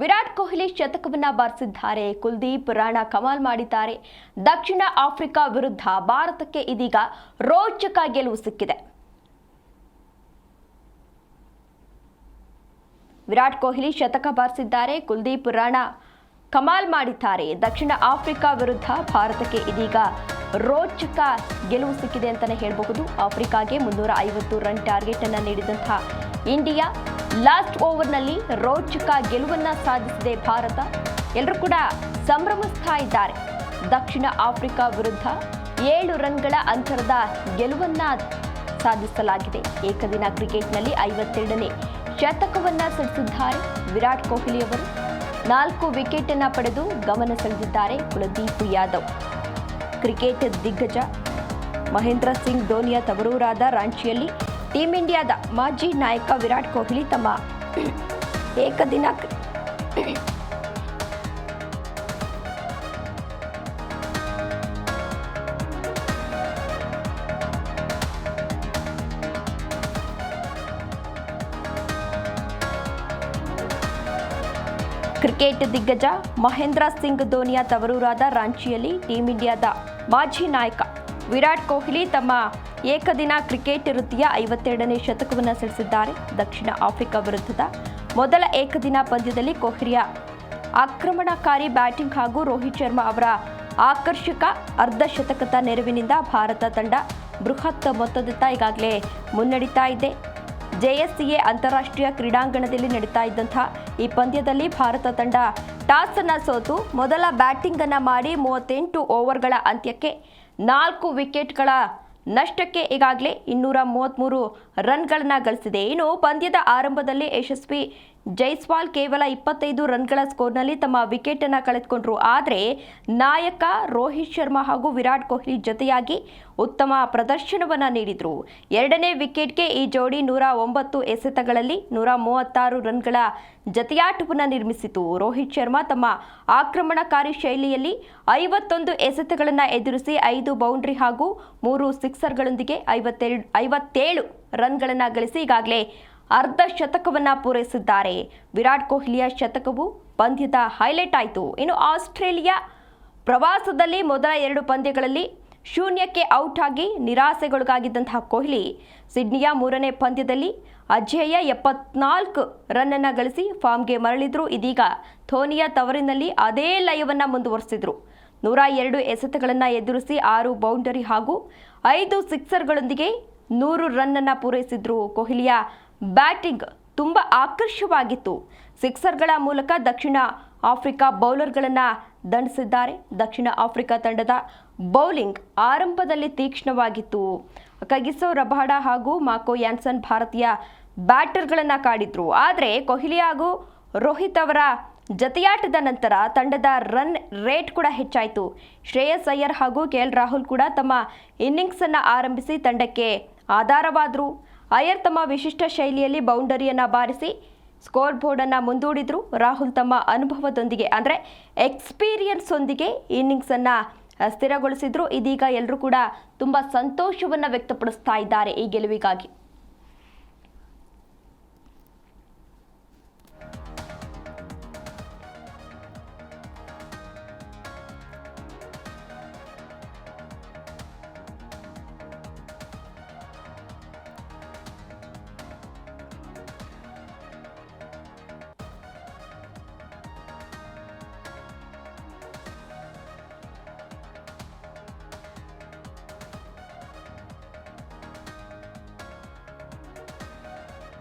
ವಿರಾಟ್ ಕೊಹ್ಲಿ ಶತಕವನ್ನ ಬಾರಿಸಿದ್ದಾರೆ. ಕುಲ್ದೀಪ್ ರಾಣಾ ಕಮಾಲ್ ಮಾಡಿದ್ದಾರೆ. ದಕ್ಷಿಣ ಆಫ್ರಿಕಾ ವಿರುದ್ಧ ಭಾರತಕ್ಕೆ ಇದೀಗ ರೋಚಕ ಗೆಲುವು ಸಿಕ್ಕಿದೆ. ವಿರಾಟ್ ಕೊಹ್ಲಿ ಶತಕ ಬಾರಿಸಿದ್ದಾರೆ. ಕುಲ್ದೀಪ್ ರಾಣಾ ಕಮಾಲ್ ಮಾಡಿದ್ದಾರೆ. ದಕ್ಷಿಣ ಆಫ್ರಿಕಾ ವಿರುದ್ಧ ಭಾರತಕ್ಕೆ ಇದೀಗ ರೋಚಕ ಗೆಲುವು ಸಿಕ್ಕಿದೆ ಅಂತಲೇ ಹೇಳಬಹುದು. ಆಫ್ರಿಕಾಗೆ ಮುನ್ನೂರ ಐವತ್ತು ರನ್ ಟಾರ್ಗೆಟ್ ಅನ್ನು ನೀಡಿದಂತಹ ಇಂಡಿಯಾ. ಲಾಸ್ಟ್ ಓವರ್ನಲ್ಲಿ ರೋಚಕ ಗೆಲುವನ್ನ ಸಾಧಿಸಿದೆ ಭಾರತ. ಎಲ್ಲರೂ ಕೂಡ ಸಂಭ್ರಮಿಸ್ತಾ ಇದ್ದಾರೆ. ದಕ್ಷಿಣ ಆಫ್ರಿಕಾ ವಿರುದ್ಧ ಏಳು ರನ್ಗಳ ಅಂತರದ ಗೆಲುವನ್ನ ಸಾಧಿಸಲಾಗಿದೆ. ಏಕದಿನ ಕ್ರಿಕೆಟ್ನಲ್ಲಿ ಐವತ್ತೆರಡನೇ ಶತಕವನ್ನ ಸಲ್ಲಿಸಿದ್ದಾರೆ ವಿರಾಟ್ ಕೊಹ್ಲಿ ಅವರು. ನಾಲ್ಕು ವಿಕೆಟ್ ಅನ್ನ ಪಡೆದು ಗಮನ ಸೆಳೆದಿದ್ದಾರೆ ಕುಲದೀಪ್ ಯಾದವ್. ಕ್ರಿಕೆಟ್ ದಿಗ್ಗಜ ಮಹೇಂದ್ರ ಸಿಂಗ್ ಧೋನಿಯ ತವರೂರಾದ ರಾಂಚಿಯಲ್ಲಿ ಟೀಂ ಇಂಡಿಯಾದ ಮಾಜಿ ನಾಯಕ ವಿರಾಟ್ ಕೊಹ್ಲಿ ತಮ್ಮ ಏಕದಿನ ಕ್ರಿಕೆಟ್ ದಿಗ್ಗಜ ಮಹೇಂದ್ರ ಸಿಂಗ್ ಧೋನಿಯ ತವರೂರಾದ ರಾಂಚಿಯಲ್ಲಿ ಟೀಂ ಇಂಡಿಯಾದ ಮಾಜಿ ನಾಯಕ ವಿರಾಟ್ ಕೊಹ್ಲಿ ತಮ್ಮ ಏಕದಿನ ಕ್ರಿಕೆಟ್ ವೃತ್ತಿಯ ಐವತ್ತೆರಡನೇ ಶತಕವನ್ನು ಸಲ್ಲಿಸಿದ್ದಾರೆ ದಕ್ಷಿಣ ಆಫ್ರಿಕಾ ವಿರುದ್ಧದ ಮೊದಲ ಏಕದಿನ ಪಂದ್ಯದಲ್ಲಿ ಕೊಹ್ಲಿಯ ಆಕ್ರಮಣಕಾರಿ ಬ್ಯಾಟಿಂಗ್ ಹಾಗೂ ರೋಹಿತ್ ಶರ್ಮಾ ಅವರ ಆಕರ್ಷಕ ಅರ್ಧ ಶತಕದ ನೆರವಿನಿಂದ ಭಾರತ ತಂಡ ಬೃಹತ್ ಮೊತ್ತದತ್ತ ಈಗಾಗಲೇ ಮುನ್ನಡೀತಾ ಇದೆ. ಜೆಎಸ್ಸಿಎ ಅಂತಾರಾಷ್ಟ್ರೀಯ ಕ್ರೀಡಾಂಗಣದಲ್ಲಿ ನಡೀತಾ ಇದ್ದಂತಹ ಈ ಪಂದ್ಯದಲ್ಲಿ ಭಾರತ ತಂಡ ಟಾಸ್ ಅನ್ನು ಸೋತು. ಮೊದಲ ಬ್ಯಾಟಿಂಗ್ ಅನ್ನ ಮಾಡಿ ಮೂವತ್ತೆಂಟು ಓವರ್ಗಳ ಅಂತ್ಯಕ್ಕೆ ನಾಲ್ಕು ವಿಕೆಟ್ಗಳ ನಷ್ಟಕ್ಕೆ ಈಗಾಗಲೇ ಇನ್ನೂರ ಮೂವತ್ತ್ಮೂರು ರನ್ಗಳನ್ನು ಗಳಿಸಿದೆ. ಇನ್ನು ಪಂದ್ಯದ ಆರಂಭದಲ್ಲಿ ಯಶಸ್ವಿ ಜೈಸ್ವಾಲ್ ಕೇವಲ ಇಪ್ಪತ್ತೈದು ರನ್ಗಳ ಸ್ಕೋರ್ನಲ್ಲಿ ತಮ್ಮ ವಿಕೆಟನ್ನು ಕಳೆದುಕೊಂಡರು. ಆದರೆ ನಾಯಕ ರೋಹಿತ್ ಶರ್ಮಾ ಹಾಗೂ ವಿರಾಟ್ ಕೊಹ್ಲಿ ಜೊತೆಯಾಗಿ ಉತ್ತಮ ಪ್ರದರ್ಶನವನ್ನು ನೀಡಿದರು. ಎರಡನೇ ವಿಕೆಟ್ಗೆ ಈ ಜೋಡಿ ನೂರ ಒಂಬತ್ತು ಎಸೆತಗಳಲ್ಲಿ ನೂರ ಮೂವತ್ತಾರು ರನ್ಗಳ ಜತೆಯಾಟವನ್ನು ನಿರ್ಮಿಸಿತು. ರೋಹಿತ್ ಶರ್ಮಾ ತಮ್ಮ ಆಕ್ರಮಣಕಾರಿ ಶೈಲಿಯಲ್ಲಿ ಐವತ್ತೊಂದು ಎಸೆತಗಳನ್ನು ಎದುರಿಸಿ ಐದು ಬೌಂಡ್ರಿ ಹಾಗೂ ಮೂರು ಸಿಕ್ಸರ್ಗಳೊಂದಿಗೆ ಐವತ್ತೆರಡು, ಐವತ್ತೇಳು ರನ್ಗಳನ್ನು ಗಳಿಸಿ ಈಗಾಗಲೇ ಅರ್ಧ ಶತಕವನ್ನು ಪೂರೈಸಿದ್ದಾರೆ. ವಿರಾಟ್ ಕೊಹ್ಲಿಯ ಶತಕವು ಪಂದ್ಯದ ಹೈಲೈಟ್ ಆಯಿತು. ಇನ್ನು ಆಸ್ಟ್ರೇಲಿಯಾ ಪ್ರವಾಸದಲ್ಲಿ ಮೊದಲ ಎರಡು ಪಂದ್ಯಗಳಲ್ಲಿ ಶೂನ್ಯಕ್ಕೆ ಔಟ್ ಆಗಿ ನಿರಾಸೆಗೊಳಗಾಗಿದ್ದಂತಹ ಕೊಹ್ಲಿ, ಸಿಡ್ನಿಯ ಮೂರನೇ ಪಂದ್ಯದಲ್ಲಿ ಅಜೇಯ ಎಪ್ಪತ್ನಾಲ್ಕು ರನ್ನನ್ನು ಗಳಿಸಿ ಫಾರ್ಮ್ಗೆ ಮರಳಿದ್ರು. ಇದೀಗ ಧೋನಿಯ ತವರಿನಲ್ಲಿ ಅದೇ ಲಯವನ್ನು ಮುಂದುವರೆಸಿದ್ರು. ನೂರ ಎರಡು ಎಸೆತಗಳನ್ನು ಎದುರಿಸಿ ಆರು ಬೌಂಡರಿ ಹಾಗೂ ಐದು ಸಿಕ್ಸರ್ಗಳೊಂದಿಗೆ ನೂರು ರನ್ನನ್ನು ಪೂರೈಸಿದ್ರು ಕೊಹ್ಲಿಯ ಬ್ಯಾಟಿಂಗ್ ತುಂಬ ಆಕರ್ಷವಾಗಿತ್ತು. ಸಿಕ್ಸರ್ಗಳ ಮೂಲಕ ದಕ್ಷಿಣ ಆಫ್ರಿಕಾ ಬೌಲರ್ಗಳನ್ನು ದಂಡಿಸಿದ್ದಾರೆ. ದಕ್ಷಿಣ ಆಫ್ರಿಕಾ ತಂಡದ ಬೌಲಿಂಗ್ ಆರಂಭದಲ್ಲಿ ತೀಕ್ಷ್ಣವಾಗಿತ್ತು. ಕಗಿಸೋ ರಬಾಡ ಹಾಗೂ ಮಾಕೋ ಯಾನ್ಸನ್ ಭಾರತೀಯ ಬ್ಯಾಟರ್ಗಳನ್ನು ಕಾಡಿದ್ರು. ಆದರೆ ಕೊಹ್ಲಿ ಹಾಗೂ ರೋಹಿತ್ ಅವರ ಜತೆಯಾಟದ ನಂತರ ತಂಡದ ರನ್ ರೇಟ್ ಕೂಡ ಹೆಚ್ಚಾಯಿತು. ಶ್ರೇಯಸ್ ಅಯ್ಯರ್ ಹಾಗೂ ಕೆ ಎಲ್ ರಾಹುಲ್ ಕೂಡ ತಮ್ಮ ಇನ್ನಿಂಗ್ಸ್ ಅನ್ನು ಆರಂಭಿಸಿ ತಂಡಕ್ಕೆ ಆಧಾರವಾದರು. ಅಯ್ಯರ್ ತಮ್ಮ ವಿಶಿಷ್ಟ ಶೈಲಿಯಲ್ಲಿ ಬೌಂಡರಿಯನ್ನು ಬಾರಿಸಿ ಸ್ಕೋರ್ ಬೋರ್ಡನ್ನು ಮುಂದೂಡಿದರು. ರಾಹುಲ್ ತಮ್ಮ ಅನುಭವದೊಂದಿಗೆ, ಅಂದರೆ ಒಂದಿಗೆ ಇನ್ನಿಂಗ್ಸನ್ನು ಸ್ಥಿರಗೊಳಿಸಿದ್ರು. ಇದೀಗ ಎಲ್ಲರೂ ಕೂಡ ತುಂಬ ಸಂತೋಷವನ್ನು ವ್ಯಕ್ತಪಡಿಸ್ತಾ ಇದ್ದಾರೆ ಈ ಗೆಲುವಿಗಾಗಿ.